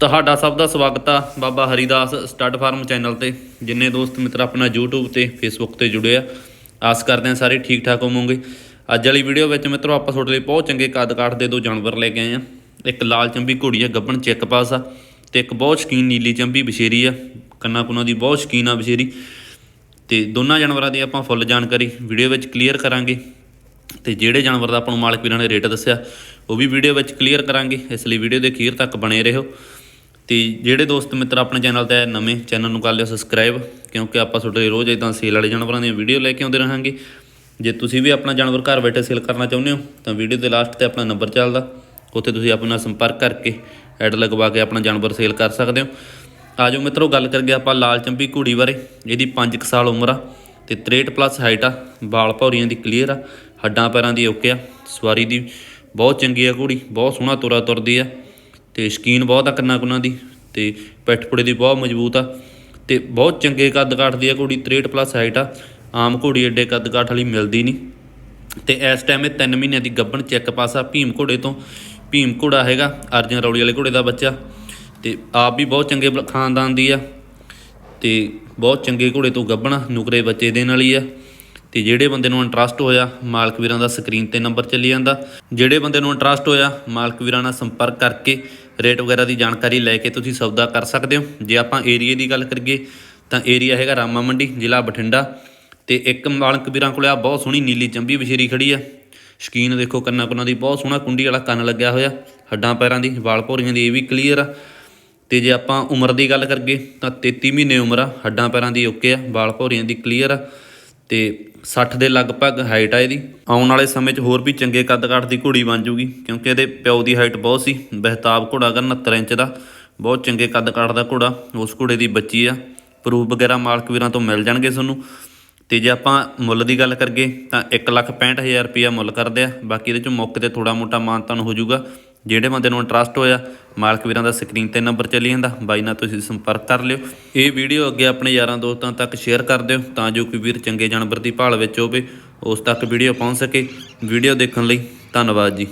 ਤੁਹਾਡਾ ਸਭ ਦਾ ਸਵਾਗਤ ਆ Baba Haridas stud farm channel ਤੇ, ਜਿੰਨੇ ਦੋਸਤ ਮਿੱਤਰ ਆਪਣਾ YouTube ਤੇ, Facebook ਤੇ ਜੁੜੇ ਆ। ਆਸ ਕਰਦੇ ਆ ਸਾਰੇ ਠੀਕ ਠਾਕ ਹੋਵੋਗੇ। ਅੱਜ ਵਾਲੀ ਵੀਡੀਓ ਵਿੱਚ ਮਿੱਤਰੋ ਆਪਾਂ ਤੁਹਾਡੇ ਲਈ ਬਹੁਤ ਚੰਗੇ ਕੱਦ ਕਾਠ ਦੇ ਦੋ ਜਾਨਵਰ ਲੈ ਕੇ ਆਏ ਆ ਇੱਕ ਲਾਲ ਚੰਬੀ ਘੋੜੀ ਆ ਗੱਬਣ ਚੈੱਕ ਪਾਸ ਆ, ਤੇ ਇੱਕ ਬਹੁਤ ਸ਼ਕੀਨ ਨੀਲੀ ਚੰਬੀ ਬਸ਼ੇਰੀ ਆ, ਕੰਨਾ ਕੁੰਨਾ ਦੀ ਬਹੁਤ ਸ਼ਕੀਨ ਆ ਬਸ਼ੇਰੀ ਤੇ ਦੋਨਾਂ ਜਾਨਵਰਾਂ ਦੀ ਆਪਾਂ ਫੁੱਲ ਜਾਣਕਾਰੀ ਵੀਡੀਓ ਵਿੱਚ ਕਲੀਅਰ ਕਰਾਂਗੇ। ਤੇ ਜਿਹੜੇ ਜਾਨਵਰ ਦਾ ਆਪਾਂ ਨੂੰ ਮਾਲਕ ਵੀਰਾਂ ਨੇ ਰੇਟ ਦੱਸਿਆ, ਉਹ ਵੀ ਵੀਡੀਓ ਵਿੱਚ ਕਲੀਅਰ ਕਰਾਂਗੇ। ਇਸ ਲਈ ਵੀਡੀਓ ਦੇ ਅਖੀਰ ਤੱਕ ਬਣੇ ਰਹੋ। ਤੇ ਜਿਹੜੇ ਦੋਸਤ ਮਿੱਤਰ ਆਪਣੇ ਚੈਨਲ ਤੇ ਨਵੇਂ, ਚੈਨਲ ਨੂੰ ਕਰ ਲਿਓ ਸਬਸਕ੍ਰਾਈਬ ਕਿਉਂਕਿ ਆਪਾਂ ਤੁਹਾਡੇ ਰੋਜ਼ ਇਦਾਂ ਸੇਲ ਵਾਲੇ ਜਾਨਵਰਾਂ ਦੀਆਂ ਵੀਡੀਓ ਲੈ ਕੇ ਆਉਂਦੇ ਰਹਾਂਗੇ। ਜੇ ਤੁਸੀਂ ਵੀ ਆਪਣਾ ਜਾਨਵਰ ਘਰ ਬੈਠੇ ਸੇਲ ਕਰਨਾ ਚਾਹੁੰਦੇ ਹੋ, ਤਾਂ ਵੀਡੀਓ ਦੇ ਲਾਸਟ ਤੇ ਆਪਣਾ ਨੰਬਰ ਚੱਲਦਾ। ਉੱਥੇ ਤੁਸੀਂ ਆਪਣਾ ਸੰਪਰਕ ਕਰਕੇ ਐਡ ਲਗਵਾ ਕੇ ਆਪਣਾ ਜਾਨਵਰ ਸੇਲ ਕਰ ਸਕਦੇ ਹੋ। ਆਜੋ ਮਿੱਤਰੋ, ਗੱਲ ਕਰੀਏ ਆਪਾਂ ਲਾਲ ਚੰਬੀ ਘੋੜੀ ਬਾਰੇ। ਇਹਦੀ 5 ਸਾਲ ਉਮਰ ਆ ਤੇ 63 ਪਲੱਸ ਹਾਈਟ ਆ, ਵਾਲ ਭੌਰੀਆਂ ਦੀ ਕਲੀਅਰ ਆ, ਹੱਡਾਂ ਪੈਰਾਂ ਦੀ ਓਕੇ ਆ, ਸਵਾਰੀ ਦੀ ਬਹੁਤ ਚੰਗੀ ਆ ਘੋੜੀ, ਬਹੁਤ ਸੋਹਣਾ ਤੁਰਾ ਤੁਰਦੀ ਆ। ਤੇ ਸ਼ਕੀਨ ਬਹੁਤ ਆ ਕੰਨਾਂ ਕੁੰਨਾਂ ਦੀ ਤੇ ਪਿੱਠ ਪੁੜੇ ਦੀ ਬਹੁਤ ਮਜ਼ਬੂਤ ਆ ਤੇ ਬਹੁਤ ਚੰਗੇ ਕੱਦ ਕਾਠ ਦੀ ਆ ਘੋੜੀ 63 ਪਲੱਸ ਹਾਈਟ ਆ। ਆਮ ਘੋੜੀ ਐਡੇ ਕੱਦ ਕਾਠ ਵਾਲੀ ਮਿਲਦੀ ਨਹੀਂ ਤੇ ਇਸ ਟਾਈਮ ਇਹ 3 ਮਹੀਨਿਆਂ ਦੀ ਗੱਬਣ ਚੈੱਕ ਪਾਸਾ ਭੀਮ ਘੋੜੇ ਤੋਂ। ਭੀਮ ਘੋੜਾ ਹੈਗਾ ਅਰਜਨ ਰੌਲੀ ਵਾਲੇ ਘੋੜੇ ਦਾ ਬੱਚਾ। ਤੇ ਆਪ ਵੀ ਬਹੁਤ ਚੰਗੇ ਖਾਨਦਾਨ ਦੀ ਆ। ਤੇ ਬਹੁਤ ਚੰਗੇ ਘੋੜੇ ਤੋਂ ਗੱਭਣਾ ਨੁਕਰੇ ਬੱਚੇ ਦੇਣ ਵਾਲੀ ਆ। ਤੇ ਜਿਹੜੇ ਬੰਦੇ ਨੂੰ ਇੰਟਰਸਟ ਹੋਇਆ, ਮਾਲਕ ਵੀਰਾਂ ਦਾ ਸਕਰੀਨ ਤੇ ਨੰਬਰ ਚੱਲੀ ਜਾਂਦਾ। ਜਿਹੜੇ ਬੰਦੇ ਨੂੰ ਇੰਟਰਸਟ ਹੋਇਆ, ਮਾਲਕ ਵੀਰਾਂ ਨਾਲ ਸੰਪਰਕ ਕਰਕੇ ਰੇਟ ਵਗੈਰਾ ਦੀ ਜਾਣਕਾਰੀ ਲੈ ਕੇ ਤੁਸੀਂ ਸੌਦਾ ਕਰ ਸਕਦੇ ਹੋ। ਜੇ ਆਪਾਂ ਏਰੀਏ ਦੀ ਗੱਲ ਕਰੀਏ, ਤਾਂ ਏਰੀਆ ਹੈਗਾ ਰਾਮਾ ਮੰਡੀ, ਜ਼ਿਲ੍ਹਾ ਬਠਿੰਡਾ। ਤੇ ਇੱਕ ਮਾਲਕ ਵੀਰਾਂ ਕੋਲੇ ਆ, ਬਹੁਤ ਸੋਹਣੀ ਨੀਲੀ ਚੰਬੀ ਵਿਸ਼ੇਰੀ ਖੜੀ ਆ। ਸ਼ਕੀਨ ਦੇਖੋ ਕੰਨਾਂ ਕੁੰਨਾਂ ਦੀ, ਬਹੁਤ ਸੋਹਣਾ ਕੁੰਡੀ ਵਾਲਾ ਕੰਨ ਲੱਗਿਆ ਹੋਇਆ। ਹੱਡਾਂ ਪੈਰਾਂ ਦੀ, ਵਾਲ ਭੋਰੀਆਂ ਦੀ, ਇਹ ਵੀ ਕਲੀਅਰ ਆ। ਤੇ ਜੇ ਆਪਾਂ ਉਮਰ ਦੀ ਗੱਲ ਕਰੀਏ, ਤਾਂ 33 ਮਹੀਨੇ ਉਮਰ ਆ। ਹੱਡਾਂ ਪੈਰਾਂ ਦੀ ਓਕੇ ਆ, ਵਾਲ ਭੌਰੀਆਂ ਦੀ ਕਲੀਅਰ ਆ। ਤੇ 60 ਦੇ ਲਗਭਗ ਹਾਈਟ ਆ ਇਹਦੀ। ਆਉਣ ਵਾਲੇ ਸਮੇਂ 'ਚ ਹੋਰ ਵੀ ਚੰਗੇ ਕੱਦ ਕਾਠ ਦੀ ਘੋੜੀ ਬਣ ਜੂਗੀ, ਕਿਉਂਕਿ ਇਹਦੇ ਪਿਓ ਦੀ ਹਾਈਟ ਬਹੁਤ ਸੀ ਬਹਿਤਾਬ ਘੋੜਾ ਗਾ 69 ਇੰਚ ਦਾ, ਬਹੁਤ ਚੰਗੇ ਕੱਦ ਕਾਠ ਦਾ ਘੋੜਾ, ਉਸ ਘੋੜੇ ਦੀ ਬੱਚੀ ਆ। ਪ੍ਰੂਫ ਵਗੈਰਾ ਮਾਲਕ ਵੀਰਾਂ ਤੋਂ ਮਿਲ ਜਾਣਗੇ ਤੁਹਾਨੂੰ। ਤੇ ਜੇ ਆਪਾਂ ਮੁੱਲ ਦੀ ਗੱਲ ਕਰੀਏ ਤਾਂ 165000 ਰੁਪਇਆ ਮੁੱਲ ਕਰਦੇ ਆ, ਬਾਕੀ ਇਹਦੇ ਚੋਂ ਮੌਕੇ ਤੇ ਥੋੜਾ ਮੋਟਾ ਮਾਨਤਾਨ ਹੋ ਜਾਊਗਾ ਜਿਹੜੇ ਬੰਦੇ ਨੂੰ ਇੰਟਰਸਟ ਹੋਇਆ, ਮਾਲਕ ਵੀਰਾਂ ਦਾ ਸਕਰੀਨ ਤੇ ਨੰਬਰ ਚੱਲੀ ਜਾਂਦਾ, ਬਾਈ ਨਾਲ ਤੁਸੀਂ ਸੰਪਰਕ ਕਰ ਲਿਓ। ਇਹ ਵੀਡੀਓ ਅੱਗੇ ਆਪਣੇ ਯਾਰਾਂ ਦੋਸਤਾਂ ਤੱਕ ਸ਼ੇਅਰ ਕਰ ਦਿਓ, ਤਾਂ ਜੋ ਕੋਈ ਵੀਰ ਚੰਗੇ ਜਾਨਵਰ ਦੀ ਭਾਲ ਵਿੱਚ ਹੋਵੇ, ਉਸ ਤੱਕ ਵੀਡੀਓ ਪਹੁੰਚ ਸਕੇ। ਵੀਡੀਓ ਦੇਖਣ ਲਈ ਧੰਨਵਾਦ ਜੀ।